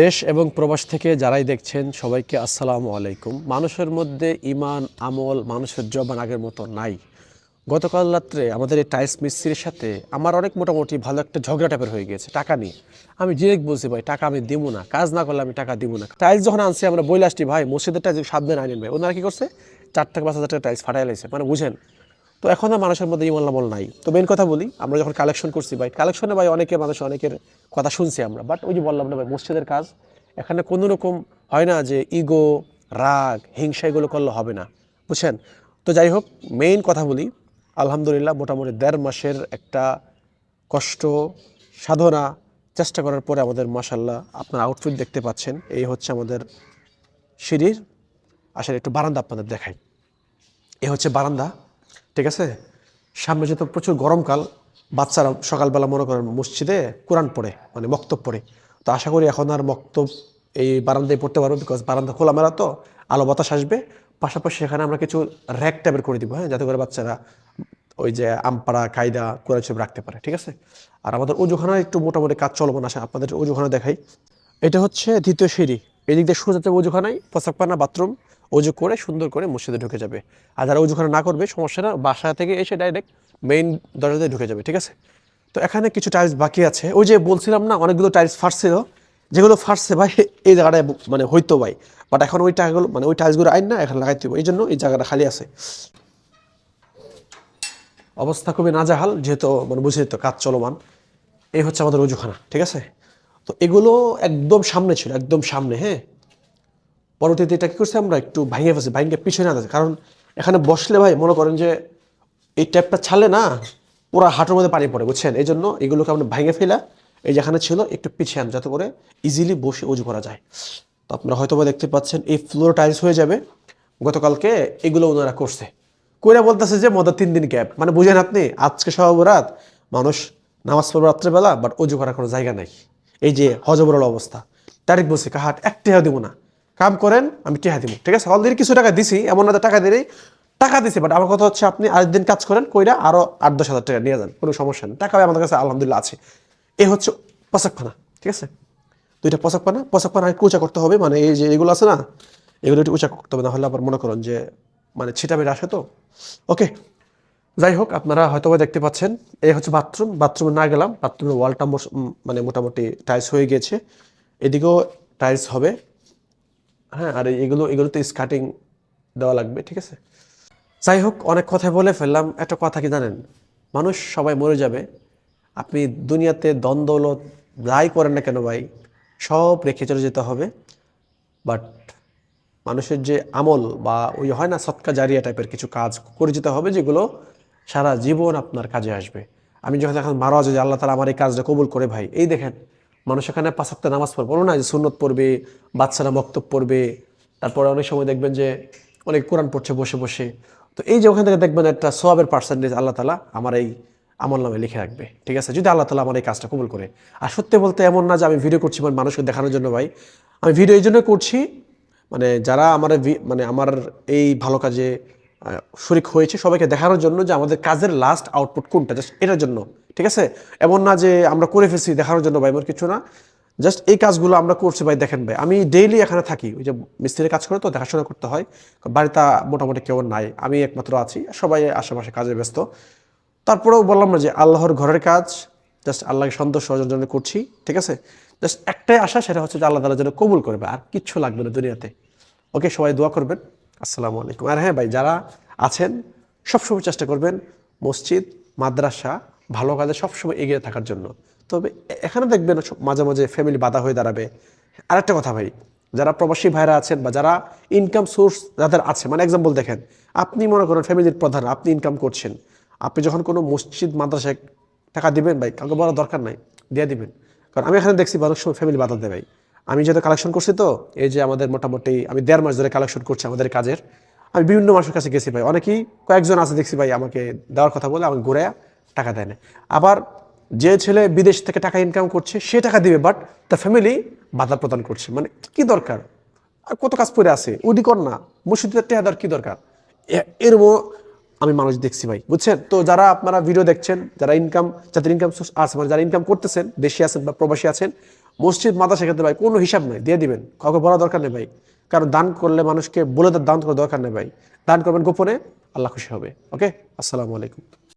দেশ এবং প্রবাস থেকে যারাই দেখছেন সবাইকে আসসালামু আলাইকুম। মানুষের মধ্যে ইমান আমল, মানুষের জবান আগের মতো নাই। গতকাল রাত্রে আমাদের এই টাইলস মিস্ত্রির সাথে আমার অনেক মোটামুটি ভালো একটা ঝগড়া টাইপের হয়ে গেছে টাকা নিয়ে। আমি ডিরেক্ট বলছি ভাই, টাকা আমি দিব না, কাজ না করলে আমি টাকা দিব না। টাইলস যখন আনছি, আমরা বই আসছি, ভাই, মসজিদের টাইলস সাবধানে আনেন ভাই, ওনারা কি করছে? চার থেকে পাঁচ হাজার টাকা টাইলস ফাটাই লাইছে। মানে বুঝেন তো এখন আর মানুষের মধ্যে ইমল আমল নাই। তো মেন কথা বলি, আমরা যখন কালেকশন করছি ভাই কালেকশনে ভাই অনেকে মানুষ অনেকের কথা শুনছি আমরা বাট ওই যে বললাম না ভাই, মসজিদের কাজ, এখানে কোনো রকম হয় না যে ইগো রাগ, হিংসা এগুলো করলে হবে না, বুঝছেন? তো যাই হোক মেইন কথা বলি, আলহামদুলিল্লাহ মোটামুটি দেড় মাসের একটা কষ্ট, সাধনা, চেষ্টা করার পরে আমাদের মাসাল্লাহ আপনার আউটফিট দেখতে পাচ্ছেন, এই হচ্ছে আমাদের সিঁড়ির, আসলে একটু বারান্দা আপনাদের দেখাই। এ হচ্ছে বারান্দা ঠিক আছে? সামনে যেহেতু প্রচুর গরমকাল বাচ্চারা সকালবেলা মনে করেন মসজিদে কোরআন পড়ে মানে মক্তব পড়ে। তো আশা করি এখন আর মক্তব এই বারান্দায় পড়তে পারব বিকজ বারান্দা খোলামেলা তো, আলো বাতাস আসবে। পাশাপাশি এখানে আমরা কিছু র্যাক টাইপের করে দিব হ্যাঁ? যাতে করে বাচ্চারা ওই যে আমপাড়া, কায়দা, কোরআন ছবি রাখতে পারে, ঠিক আছে? আর আমাদের অজুখানা একটু মোটামুটি কাজ চলমান আসে আপনাদের অজুখানা দেখাই। এটা হচ্ছে দ্বিতীয় সিঁড়ি। এই দিক দিয়ে সোজা যাবে অজুখানায় পোশাকপানা বাথরুম, অজু করে সুন্দর করে মসজিদে ঢুকে যাবে। আর যারা অজুখানা না করবে, সমস্যা না, বাসা থেকে এসে ডাইরেক্ট মেইন দরজা দিয়ে ঢুকে যাবে, ঠিক আছে? তো এখানে কিছু টাইলস বাকি আছে। ওই যে বলছিলাম না, অনেকগুলো টাইলস ফাটছিল যেগুলো ফাটছে ভাই, এই জায়গাটায় মানে হইতো ভাই। বাট এখন ওই টাকাগুলো মানে ওই টাইলসগুলো আইন না, এখানে লাগাইতে হবে। এই জন্য এই জায়গাটা খালি আছে। অবস্থা খুবই নাজাহাল, যেহেতু মানে বুঝে তো কাজ চলমান। এই হচ্ছে আমাদের অজুখানা, ঠিক আছে? তো এগুলো একদম সামনে ছিল, একদম সামনে হ্যাঁ। পরবর্তীতে এটা কী করছে আমরা, একটু ভাঙে ফেলছি, ভাঙে পিছনে না কারণ এখানে বসলে ভাই, মনে করেন যে এই ট্যাপটা ছাড়লে না, পুরা হাঁটুর মধ্যে পানি পড়ে, বুঝছেন? এই জন্য এগুলোকে আমরা ভাঙে ফেলা এই যেখানে ছিল, একটু পিছিয়ে আন যাতে করে ইজিলি বসে উজু করা যায়। তো আপনারা হয়তো দেখতে পাচ্ছেন, এই ফ্লোর টাইলস হয়ে যাবে। গতকালকে এগুলো ওনারা করছে। কইরা বলতেছে যে মধ্যে তিন দিন গ্যাপ মানে বুঝেন আপনি, আজকে সহবরাত মানুষ নামাজ পড়বে রাত্রেবেলা বাট অজু করার কোনো জায়গা নাই। এই যে হজবরল অবস্থা। তারিখ বলছি কাহাট এক টেহা দিব না। কাম করেন, আমি টেহা দিব। ঠিক আছে? অলরেডি কিছু টাকা দিছি, এমন না টাকা দিলেই টাকা দিছি বাট আমার কথা হচ্ছে আপনি আরেকদিন কাজ করেন, কইরা আরও আট দশ হাজার টাকা নিয়ে যান, কোনো সমস্যা নেই। টাকা আমাদের কাছে আলহামদুলিল্লাহ আছে। এ হচ্ছে পোশাকখানা ঠিক আছে? দুইটা পোশাকখানা পোশাকখানা একটু উঁচা করতে হবে মানে এই যে এগুলো আছে না, এগুলো একটু উঁচা করতে হবে না হলে আবার মনে করেন যে মানে ছিটা বেড়ে আসে তো। ওকে যাই হোক আপনারা হয়তোবা দেখতে পাচ্ছেন, এই হচ্ছে বাথরুম। বাথরুমে না গেলাম, বাথরুমের ওয়ালটা মানে মোটামুটি টাইলস হয়ে গিয়েছে। এদিকেও টাইলস হবে। হ্যাঁ আর এগুলো এগুলোতে স্কার্টিং দেওয়া লাগবে, ঠিক আছে? যাই হোক অনেক কথা বলে ফেললাম। একটা কথা কি জানেন? মানুষ সবাই মরে যাবে। আপনি দুনিয়াতে দ্বন্দ্বলত যাই করেন না কেন ভাই, সব রেখে চলে যেতে হবে। বাট মানুষের যে আমল বা ওই হয় না সৎকা জারিয়া টাইপের কিছু কাজ করে যেতে হবে, যেগুলো সারা জীবন আপনার কাজে আসবে। আমি যখন এখন মারা যায় আল্লাহ তালা আমার এই কাজটা কবুল করে ভাই। এই দেখেন, মানুষ এখানে পাঁচাত্তে নামাজ পড়বে বলো না যে সুন্নত পড়বে, বাচ্চারা বক্তব্য পড়বে, তারপরে অনেক সময় দেখবেন যে অনেক কোরআন পড়ছে বসে বসে। তো এই যে ওখান থেকে দেখবেন একটা সোয়াবের পার্সেন্টেজ আল্লাহ তালা আমার এই আমল নামে লিখে রাখবে। ঠিক আছে? যদি আল্লাহ তালা আমার এই কাজটা কবুল করে। আর সত্যি বলতে এমন না যে আমি ভিডিও করছি মানে মানুষকে দেখানোর জন্য ভাই। আমি ভিডিও এই জন্য করছি মানে যারা আমার মানে আমার এই ভালো কাজে শরিক হয়েছে সবাইকে দেখানোর জন্য যে আমাদের কাজের লাস্ট আউটপুট কোনটা? জাস্ট এটার জন্য, ঠিক আছে? এমন না যে আমরা করে ফেলছি দেখানোর জন্য ভাই, এমন কিছু না। জাস্ট এই কাজগুলো আমরা করছি ভাই, দেখেন ভাই, আমি ডেইলি এখানে থাকি। ওই যে মিস্ত্রির কাজ করে তো দেখাশোনা করতে হয়। বাড়িতে মোটামুটি কেউ নাই, আমি একমাত্র আছি। সবাই আশেপাশে কাজে ব্যস্ত। তারপরেও বললাম না যে আল্লাহর ঘরের কাজ জাস্ট আল্লাহকে সন্তোষ জন্য করছি, ঠিক আছে? জাস্ট একটাই আশা, সেটা হচ্ছে যে আল্লাহ তালা যেন কবুল করবে আর কিচ্ছু লাগবে না দুনিয়াতে। ওকে সবাই দোয়া করবেন। আসসালামু আলাইকুম। আর হ্যাঁ ভাই, যারা আছেন, সবসময় চেষ্টা করবেন মসজিদ, মাদ্রাসা ভালো কাজে সবসময় এগিয়ে থাকার জন্য। তবে এখানে দেখবেন মাঝে মাঝে ফ্যামিলি বাধা হয়ে দাঁড়াবে। আরেকটা কথা ভাই, যারা প্রবাসী ভাইরা আছেন বা যারা ইনকাম সোর্স যাদের আছে মানে এক্সাম্পল দেখেন, আপনি মনে করেন ফ্যামিলির প্রধান, আপনি ইনকাম করছেন। আপনি যখন কোনো মসজিদ, মাদ্রাসায় টাকা দিবেন ভাই, কাউকে বলার দরকার নাই, দিয়ে দিবেন। কারণ আমি এখানে দেখছি অনেক সময় ফ্যামিলি বাধা দেয় ভাই। আমি যেহেতু কালেকশন করছি তো, এই যে আমাদের মোটামুটি আমি দেড় মাস ধরে কালেকশন করছি আমাদের কাজের। আমি বিভিন্ন মানুষের কাছে গেছি ভাই, অনেকেই কয়েকজন আছে দেখছি ভাই আমাকে দেওয়ার কথা বলে আমাকে ঘুরে টাকা দেয় না। আবার যে ছেলে বিদেশ থেকে টাকা ইনকাম করছে, সে টাকা দিবে বাট তার ফ্যামিলি বাধা প্রদান করছে। মানে কি দরকার? আর কত কাজ পড়ে আছে? উডি কর না, মসজিদের টেহা দেওয়ার কি দরকার? এরমও আমি মানুষ দেখছি ভাই, বুঝছেন? তো যারা আপনারা ভিডিও দেখছেন, যারা ইনকাম যাদের ইনকাম সোর্স আছে মানে যারা ইনকাম করতেছেন, দেশে আছেন বা প্রবাসী আছেন মসজিদ মাদাসা ক্ষেত্রে ভাই, কোনো হিসাব নাই, দিয়ে দিবেন। কাউকে বলা দরকার নেই ভাই। কারণ দান করলে মানুষকে বলে তার দান করার দরকার নেই ভাই। দান করবেন গোপনে, আল্লাহ খুশি হবে। ওকে? আসসালামু আলাইকুম।